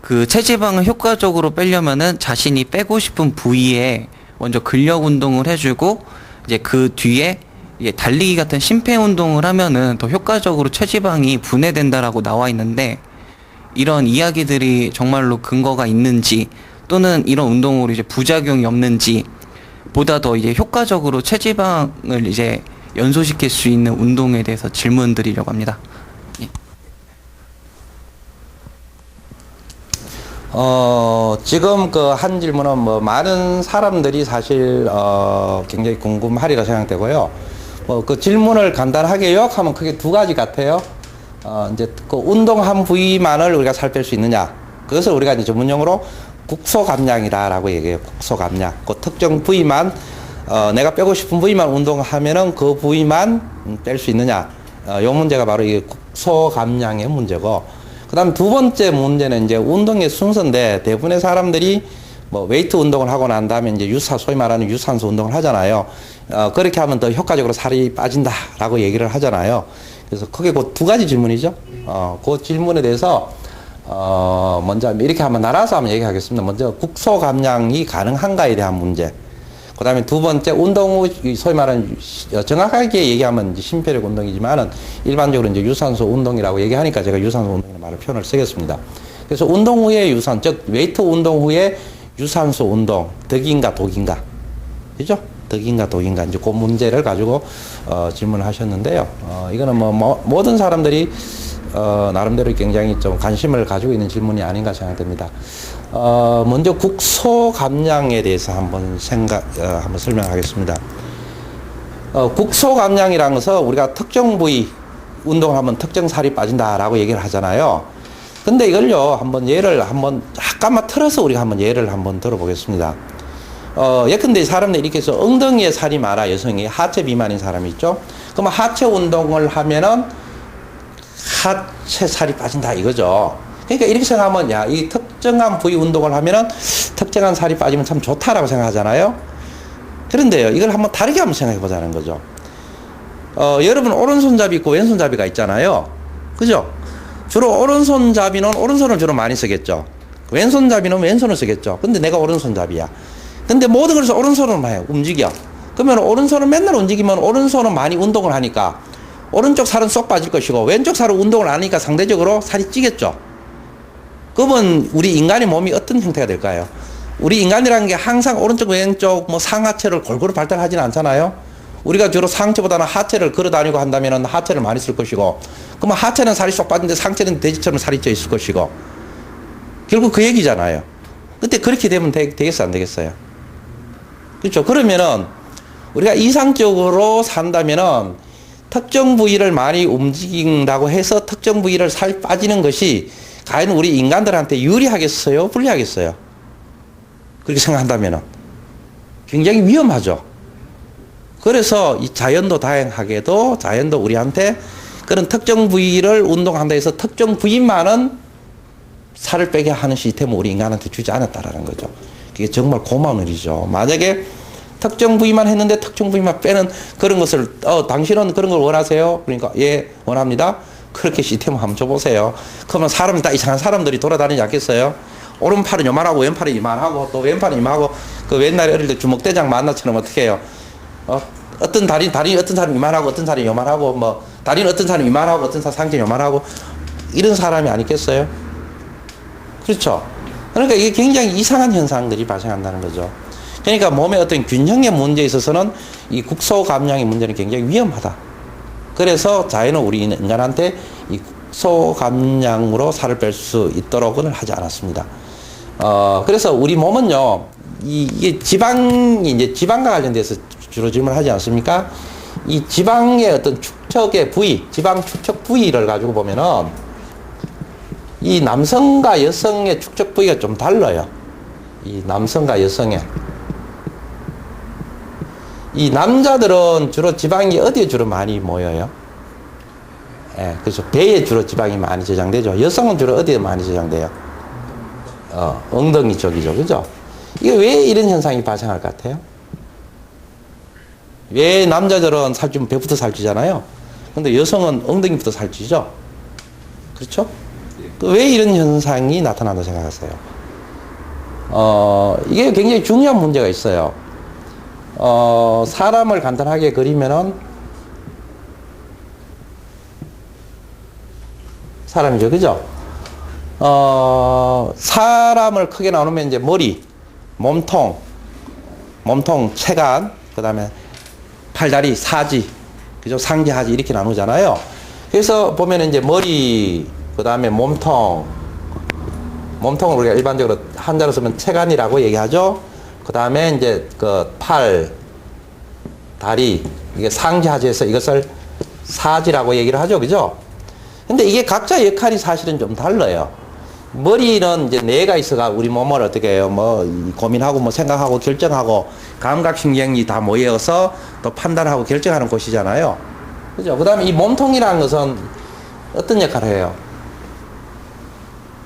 그 체지방을 효과적으로 빼려면은 자신이 빼고 싶은 부위에 먼저 근력 운동을 해주고 이제 그 뒤에 이게 달리기 같은 심폐 운동을 하면은 더 효과적으로 체지방이 분해된다라고 나와 있는데 이런 이야기들이 정말로 근거가 있는지 또는 이런 운동으로 이제 부작용이 없는지 보다 더 이제 효과적으로 체지방을 이제 연소시킬 수 있는 운동에 대해서 질문 드리려고 합니다. 어, 지금 그 한 질문은 뭐 많은 사람들이 사실 어, 굉장히 궁금하리라 생각되고요. 뭐 그 질문을 간단하게 요약하면 크게 두 가지 같아요. 어, 이제 그 운동한 부위만을 우리가 살 뺄 수 있느냐. 그것을 우리가 이제 전문용어로 국소감량이다라고 얘기해요. 국소감량. 그 특정 부위만 어, 내가 빼고 싶은 부위만 운동하면은 그 부위만 뺄 수 있느냐. 어, 요 문제가 바로 이 국소감량의 문제고. 그 다음 두 번째 문제는 이제 운동의 순서인데 대부분의 사람들이 뭐 웨이트 운동을 하고 난 다음에 이제 유사, 소위 말하는 유산소 운동을 하잖아요. 어, 그렇게 하면 더 효과적으로 살이 빠진다라고 얘기를 하잖아요. 그래서 크게 그 두 가지 질문이죠. 어, 그 질문에 대해서 어, 먼저 이렇게 한번 나눠서 한번 얘기하겠습니다. 먼저 국소 감량이 가능한가에 대한 문제. 그 다음에 두 번째, 운동 후, 이 소위 말하는, 유- 정확하게 얘기하면 이제 심폐력 운동이지만은 일반적으로 이제 유산소 운동이라고 얘기하니까 제가 유산소 운동이라는 말을 표현을 쓰겠습니다. 그래서 운동 후에 유산, 즉, 웨이트 운동 후에 유산소 운동, 덕인가 독인가. 그죠? 덕인가 독인가. 이제 그 문제를 가지고, 어, 질문을 하셨는데요. 어, 이거는 뭐, 뭐 모든 사람들이, 어, 나름대로 굉장히 좀 관심을 가지고 있는 질문이 아닌가 생각됩니다. 어, 먼저 국소 감량에 대해서 한번 생각, 어, 한번 설명하겠습니다. 어, 국소 감량이라는 것은 우리가 특정 부위 운동을 하면 특정 살이 빠진다라고 얘기를 하잖아요. 근데 이걸요, 한번 예를 한번 잠깐만 틀어서 우리가 한번 예를 한번 들어보겠습니다. 어, 예컨대 사람들이 이렇게 해서 엉덩이에 살이 많아, 여성이. 하체 비만인 사람이 있죠? 그러면 하체 운동을 하면은 하체 살이 빠진다 이거죠. 그러니까 이렇게 생각하면 야, 이 특정한 부위 운동을 하면은 특정한 살이 빠지면 참 좋다라고 생각하잖아요. 그런데요, 이걸 한번 다르게 한번 생각해 보자는 거죠. 어, 여러분 오른손잡이 있고 왼손잡이가 있잖아요. 그죠? 주로 오른손잡이는 오른손을 주로 많이 쓰겠죠. 왼손잡이는 왼손을 쓰겠죠. 근데 내가 오른손잡이야. 근데 모든 것을 오른손으로 많이 움직여. 그러면 오른손을 맨날 움직이면 오른손은 많이 운동을 하니까 오른쪽 살은 쏙 빠질 것이고 왼쪽 살은 운동을 안 하니까 상대적으로 살이 찌겠죠. 그러면 우리 인간의 몸이 어떤 형태가 될까요? 우리 인간이라는 게 항상 오른쪽 왼쪽 뭐 상하체를 골고루 발달하지는 않잖아요. 우리가 주로 상체보다는 하체를 걸어 다니고 한다면 하체를 많이 쓸 것이고 그러면 하체는 살이 쏙 빠진데 상체는 돼지처럼 살이 쪄 있을 것이고 결국 그 얘기잖아요. 근데 그렇게 되면 되, 되겠어 안 되겠어요? 그렇죠. 그러면은 우리가 이상적으로 산다면은 특정 부위를 많이 움직인다고 해서 특정 부위를 살 빠지는 것이 과연 우리 인간들한테 유리하겠어요? 불리하겠어요? 그렇게 생각한다면은 굉장히 위험하죠. 그래서 이 자연도 다양하게도 자연도 우리한테 그런 특정 부위를 운동한다 해서 특정 부위만은 살을 빼게 하는 시스템을 우리 인간한테 주지 않았다라는 거죠. 그게 정말 고마운 일이죠. 만약에 특정 부위만 했는데 특정 부위만 빼는 그런 것을 어 당신은 그런 걸 원하세요? 그러니까 예 원합니다. 그렇게 시스템을 한번 줘보세요. 그러면 사람이 다 이상한 사람들이 돌아다니지 않겠어요? 오른팔은 요만하고 왼팔은 이만하고 또 왼팔은 이만하고 그 옛날에 어릴 때 주먹대장 만나처럼 어떻게 해요? 어, 어떤 다리 다리 어떤 사람이 이만하고 어떤 사람이 요만하고 뭐 다리는 어떤 사람이 이만하고 어떤 사람 상체 요만하고 이런 사람이 아니겠어요? 그렇죠. 그러니까 이게 굉장히 이상한 현상들이 발생한다는 거죠. 그러니까 몸의 어떤 균형의 문제에 있어서는 이 국소 감량의 문제는 굉장히 위험하다. 그래서 자연은 우리 인간한테 이 국소 감량으로 살을 뺄 수 있도록은 하지 않았습니다. 어, 그래서 우리 몸은요, 이, 이게 지방이 이제 지방과 관련돼서 주로 질문하지 않습니까? 이 지방의 어떤 축척의 부위, 지방 축척 부위를 가지고 보면은 이 남성과 여성의 축적 부위가 좀 달라요. 이 남성과 여성의. 이 남자들은 주로 지방이 어디에 주로 많이 모여요? 예, 그래서 배에 주로 지방이 많이 저장되죠. 여성은 주로 어디에 많이 저장돼요? 어, 엉덩이 쪽이죠. 그죠? 이게 왜 이런 현상이 발생할 것 같아요? 왜 남자들은 살찌면 배부터 살찌잖아요. 근데 여성은 엉덩이부터 살찌죠? 그렇죠? 그왜 이런 현상이 나타난다고 생각하세요? 어, 이게 굉장히 중요한 문제가 있어요. 어, 사람을 간단하게 그리면은 사람이죠, 그죠? 어, 사람을 크게 나누면 이제 머리, 몸통, 몸통, 체간, 그 다음에 팔다리, 사지, 그죠? 상지, 하지 이렇게 나누잖아요. 그래서 보면 이제 머리, 그 다음에 몸통, 몸통을 우리가 일반적으로 한자로 쓰면 체간이라고 얘기하죠. 그 다음에 이제 그 팔, 다리, 이게 상지, 하지에서 이것을 사지라고 얘기를 하죠. 그죠? 근데 이게 각자 역할이 사실은 좀 달라요. 머리는 이제 뇌가 있어가 우리 몸을 어떻게 해요? 뭐 고민하고 뭐 생각하고 결정하고 감각신경이 다 모여서 또 판단하고 결정하는 곳이잖아요. 그죠? 그 다음에 이 몸통이라는 것은 어떤 역할을 해요?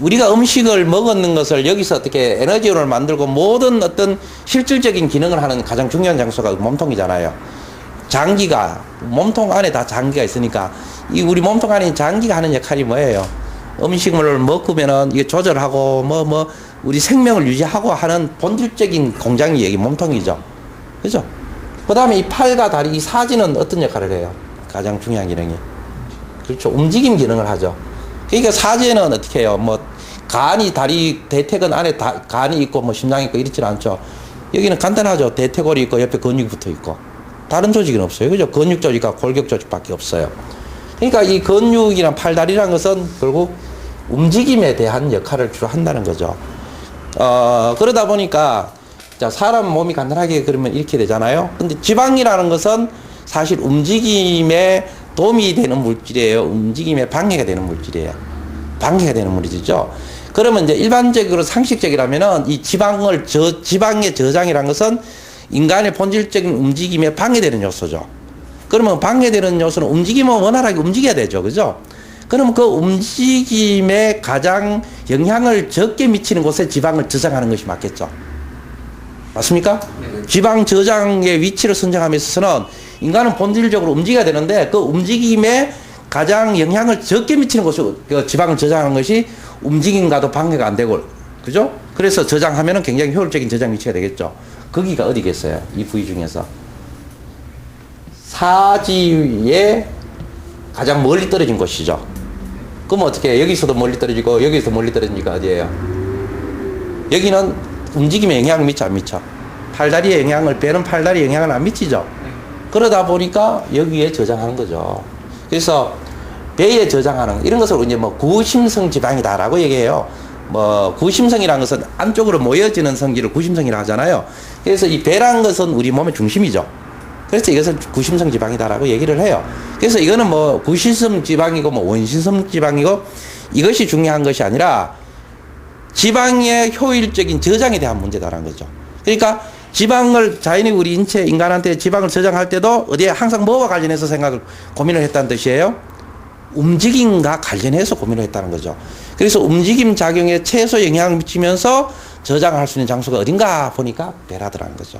우리가 음식을 먹었는 것을 여기서 어떻게 에너지를 만들고 모든 어떤 실질적인 기능을 하는 가장 중요한 장소가 몸통이잖아요. 장기가 몸통 안에 다 장기가 있으니까 이 우리 몸통 안에 장기가 하는 역할이 뭐예요? 음식물을 먹으면은 이게 조절하고 뭐뭐 우리 생명을 유지하고 하는 본질적인 공장이 여기 몸통이죠. 그죠? 그다음에 이 팔과 다리 이 사지는 어떤 역할을 해요? 가장 중요한 기능이. 그렇죠. 움직임 기능을 하죠. 그러니까 사지는 어떻게 해요? 뭐 간이 다리 대퇴근 안에 다, 간이 있고 뭐 심장이 있고 이렇지는 않죠. 여기는 간단하죠. 대퇴골이 있고 옆에 근육이 붙어 있고 다른 조직은 없어요. 그죠? 근육 조직과 골격 조직밖에 없어요. 그러니까 이 근육이나 팔다리라는 것은 결국 움직임에 대한 역할을 주로 한다는 거죠. 어, 그러다 보니까 자, 사람 몸이 간단하게 그러면 이렇게 되잖아요. 근데 지방이라는 것은 사실 움직임에 도움이 되는 물질이에요. 움직임에 방해가 되는 물질이에요. 방해가 되는 물질이죠. 그러면 이제 일반적으로 상식적이라면은 이 지방을 저 지방의 저장이라는 것은 인간의 본질적인 움직임에 방해되는 요소죠. 그러면 방해되는 요소는 움직이면 원활하게 움직여야 되죠. 그죠? 그러면 그 움직임에 가장 영향을 적게 미치는 곳에 지방을 저장하는 것이 맞겠죠. 맞습니까? 지방 저장의 위치를 선정함에 있어서는 인간은 본질적으로 움직여야 되는데 그 움직임에 가장 영향을 적게 미치는 곳에 그 지방을 저장하는 것이 움직임과도 방해가 안 되고 그죠? 그래서 저장하면은 굉장히 효율적인 저장 위치가 되겠죠. 거기가 어디겠어요? 이 부위 중에서 사지에 가장 멀리 떨어진 곳이죠. 그럼 어떻게? 여기서도 멀리 떨어지고 여기서 멀리 떨어지니까 어디예요? 여기는 움직임에 영향을 미쳐 안 미쳐? 팔다리에 영향을 배는 팔다리에 영향을 안 미치죠. 그러다 보니까 여기에 저장하는 거죠. 그래서 배에 저장하는 이런 것을 이제 뭐 구심성 지방이다라고 얘기해요. 뭐 구심성이라는 것은 안쪽으로 모여지는 성질을 구심성이라 하잖아요. 그래서 이 배라는 것은 우리 몸의 중심이죠. 그래서 이것은 구심성 지방이다라고 얘기를 해요. 그래서 이거는 뭐 구심성 지방이고 뭐 원심성 지방이고 이것이 중요한 것이 아니라 지방의 효율적인 저장에 대한 문제다라는 거죠. 그러니까 지방을 자연히 우리 인체 인간한테 지방을 저장할 때도 어디에 항상 뭐와 관련해서 생각을 고민을 했다는 뜻이에요. 움직임과 관련해서 고민을 했다는 거죠. 그래서 움직임 작용에 최소 영향을 미치면서 저장할 수 있는 장소가 어딘가 보니까 배라더라는 거죠.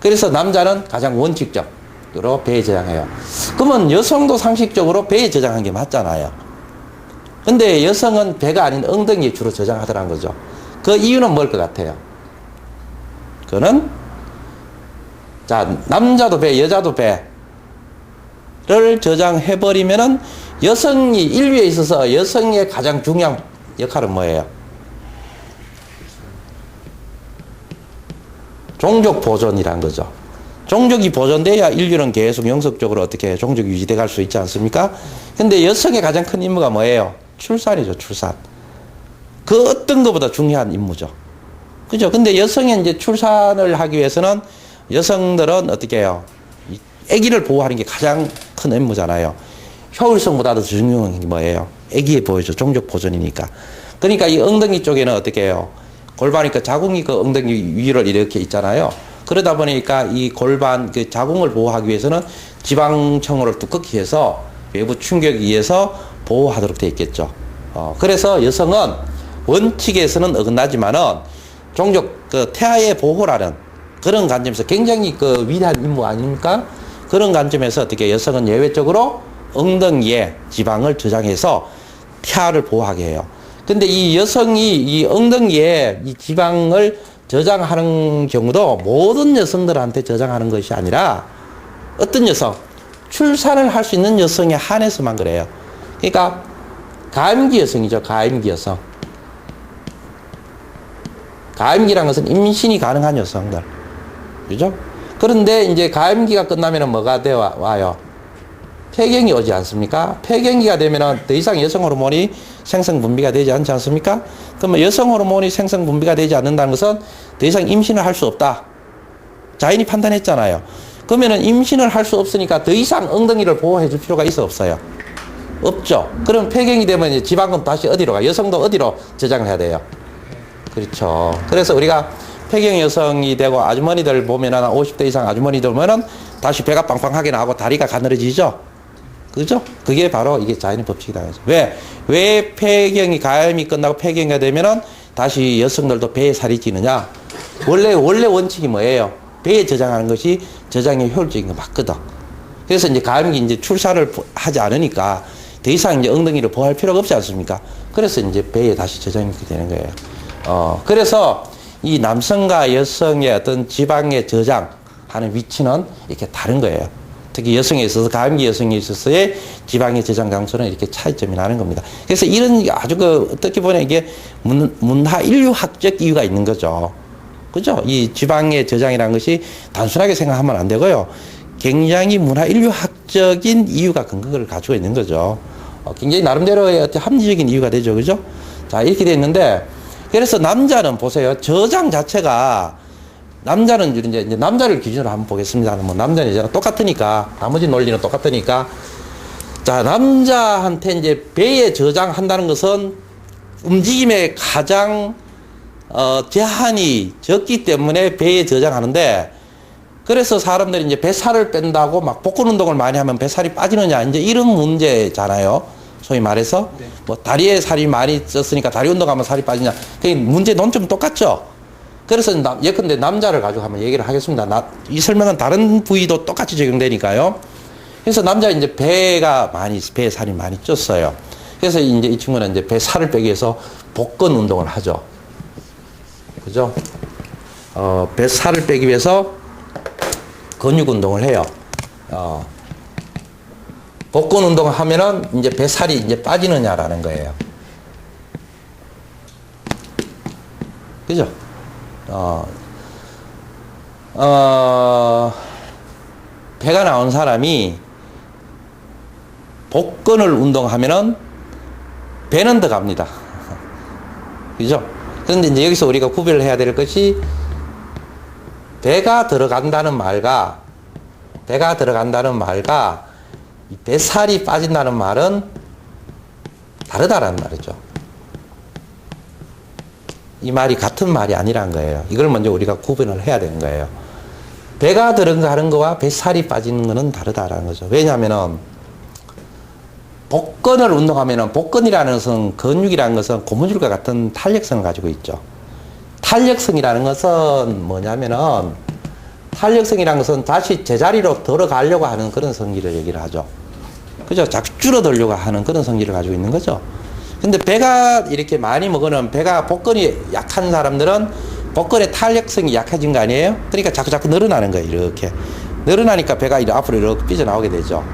그래서 남자는 가장 원칙적으로 배에 저장해요. 그러면 여성도 상식적으로 배에 저장한 게 맞잖아요. 근데 여성은 배가 아닌 엉덩이에 주로 저장하더라는 거죠. 그 이유는 뭘 것 같아요? 그는 자 남자도 배, 여자도 배를 저장해 버리면은 여성이 인류에 있어서 여성의 가장 중요한 역할은 뭐예요? 종족 보존이란 거죠. 종족이 보존돼야 인류는 계속 영속적으로 어떻게 종족이 유지돼 갈 수 있지 않습니까? 근데 여성의 가장 큰 임무가 뭐예요? 출산이죠, 출산. 그 어떤 것보다 중요한 임무죠. 그죠? 근데 여성이 이제 출산을 하기 위해서는 여성들은 어떻게 해요? 이 아기를 보호하는 게 가장 큰 임무잖아요. 효율성보다도 중요한 게 뭐예요? 아기에 보여줘. 종족 보존이니까. 그러니까 이 엉덩이 쪽에는 어떻게 해요? 골반이 그 자궁이 그 엉덩이 위를 이렇게 있잖아요. 그러다 보니까 이 골반 그 자궁을 보호하기 위해서는 지방층으로 두껍게 해서 외부 충격에 의해서 보호하도록 되어 있겠죠. 어, 그래서 여성은 원칙에서는 어긋나지만은 종족 그 태아의 보호라는 그런 관점에서 굉장히 그 위대한 임무 아닙니까? 그런 관점에서 어떻게 여성은 예외적으로 엉덩이에 지방을 저장해서 태아를 보호하게 해요. 근데 이 여성이 이 엉덩이에 이 지방을 저장하는 경우도 모든 여성들한테 저장하는 것이 아니라 어떤 여성, 출산을 할 수 있는 여성에 한해서만 그래요. 그러니까 가임기 여성이죠. 가임기 여성. 가임기란 것은 임신이 가능한 여성들. 그죠? 그런데 이제 가임기가 끝나면은 뭐가 되어 와요? 폐경이 오지 않습니까? 폐경기가 되면은 더 이상 여성 호르몬이 생성 분비가 되지 않지 않습니까? 그러면 여성 호르몬이 생성 분비가 되지 않는다는 것은 더 이상 임신을 할 수 없다. 자연이 판단했잖아요. 그러면은 임신을 할 수 없으니까 더 이상 엉덩이를 보호해 줄 필요가 있어 없어요? 없죠. 그럼 폐경이 되면 이제 지방은 다시 어디로 가? 여성도 어디로 저장을 해야 돼요? 그렇죠. 그래서 우리가 폐경 여성이 되고 아주머니들 보면은 한 50대 이상 아주머니들 보면은 다시 배가 빵빵하게 나오고 다리가 가늘어지죠. 그죠? 그게 바로 이게 자연의 법칙이다. 왜? 왜 폐경이 가염이 끝나고 폐경이 되면은 다시 여성들도 배에 살이 찌느냐? 원래 원래 원칙이 뭐예요? 배에 저장하는 것이 저장의 효율적인 거 맞거든. 그래서 이제 가염기 이제 출산을 보- 하지 않으니까 더 이상 이제 엉덩이를 보호할 필요가 없지 않습니까? 그래서 이제 배에 다시 저장이 되는 거예요. 어, 그래서 이 남성과 여성의 어떤 지방의 저장하는 위치는 이렇게 다른 거예요. 특히 여성에 있어서 가임기 여성에 있어서의 지방의 저장 장소는 이렇게 차이점이 나는 겁니다. 그래서 이런 아주 그 어떻게 보면 이게 문, 문화 인류학적 이유가 있는 거죠. 그죠? 이 지방의 저장이라는 것이 단순하게 생각하면 안 되고요. 굉장히 문화 인류학적인 이유가 근거를 가지고 있는 거죠. 어, 굉장히 나름대로의 어떤 합리적인 이유가 되죠. 그죠? 자, 이렇게 돼 있는데, 그래서 남자는 보세요. 저장 자체가, 남자는 이제, 이제 남자를 기준으로 한번 보겠습니다. 뭐 남자는 이제 똑같으니까, 나머지 논리는 똑같으니까. 자, 남자한테 이제 배에 저장한다는 것은 움직임의 가장 어, 제한이 적기 때문에 배에 저장하는데 그래서 사람들이 이제 뱃살을 뺀다고 막 복근 운동을 많이 하면 뱃살이 빠지느냐 이제 이런 문제잖아요. 소위 말해서 뭐 다리에 살이 많이 쪘으니까 다리 운동하면 살이 빠지냐. 그 문제 논점 똑같죠. 그래서 남, 예컨대 남자를 가지고 한번 얘기를 하겠습니다. 나, 이 설명은 다른 부위도 똑같이 적용되니까요. 그래서 남자 이제 배가 많이 배에 살이 많이 쪘어요. 그래서 이제 이 친구는 이제 배 살을 빼기 위해서 복근 운동을 하죠. 그죠? 어, 배 살을 빼기 위해서 근육 운동을 해요. 어, 복근 운동을 하면은 이제 뱃살이 이제 빠지느냐라는 거예요. 그죠? 어, 어, 배가 나온 사람이 복근을 운동하면은 배는 더 갑니다. 그죠? 그런데 이제 여기서 우리가 구별을 해야 될 것이 배가 들어간다는 말과 배가 들어간다는 말과 이 뱃살이 빠진다는 말은 다르다라는 말이죠. 이 말이 같은 말이 아니란 거예요. 이걸 먼저 우리가 구분을 해야 되는 거예요. 배가 들어가는 거와 뱃살이 빠지는 거는 다르다라는 거죠. 왜냐하면은 복근을 운동하면은 복근이라는 것은 근육이라는 것은 고무줄과 같은 탄력성을 가지고 있죠. 탄력성이라는 것은 뭐냐면은 탄력성이라는 것은 다시 제자리로 들어가려고 하는 그런 성질을 얘기를 하죠. 그죠? 자꾸 줄어들려고 하는 그런 성질을 가지고 있는 거죠. 근데 배가 이렇게 많이 먹으면 배가 복근이 약한 사람들은 복근의 탄력성이 약해진 거 아니에요? 그러니까 자꾸 자꾸 늘어나는 거예요. 이렇게. 늘어나니까 배가 이렇게 앞으로 이렇게 삐져 나오게 되죠.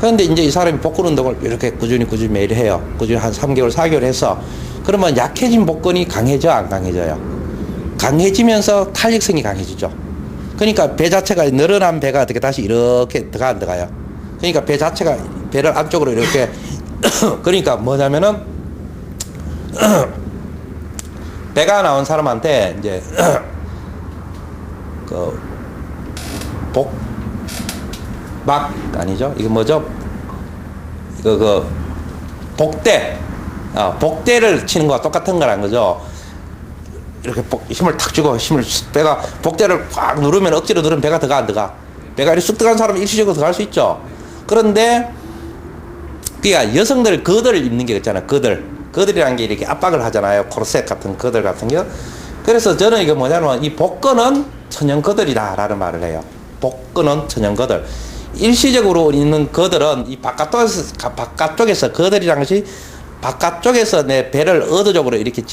그런데 이제 이 사람이 복근 운동을 이렇게 꾸준히 꾸준히 매일 해요. 꾸준히 한 3개월, 4개월 해서 그러면 약해진 복근이 강해져, 안 강해져요? 강해지면서 탄력성이 강해지죠. 그러니까 배 자체가 늘어난 배가 어떻게 다시 이렇게 들어가 안 들어가요? 그러니까 배 자체가 배를 안쪽으로 이렇게 그러니까 뭐냐면은 배가 나온 사람한테 이제 그 복막 아니죠? 이거 뭐죠? 이거 그 복대 어, 복대를 치는 거와 똑같은 거란 거죠. 이렇게 복, 힘을 탁 주고 힘을 쑥- 배가 복대를 꽉 누르면 억지로 누르면 배가 들어가 안 들어가 배가 이렇게 쑥 들어간 사람은 일시적으로 들어갈 수 있죠 그런데 그니까 여성들 거들을 입는 게 있잖아요 거들. 거들이라는 게 이렇게 압박을 하잖아요. 코르셋 같은 거들 같은 게. 그래서 저는 이거 뭐냐면 이 복근은 천연 거들이다 라는 말을 해요. 복근은 천연 거들. 일시적으로 있는 거들은 이 바깥쪽에서 바깥쪽에서 거들이라는 것이 바깥쪽에서 내 배를 의도적으로 이렇게 집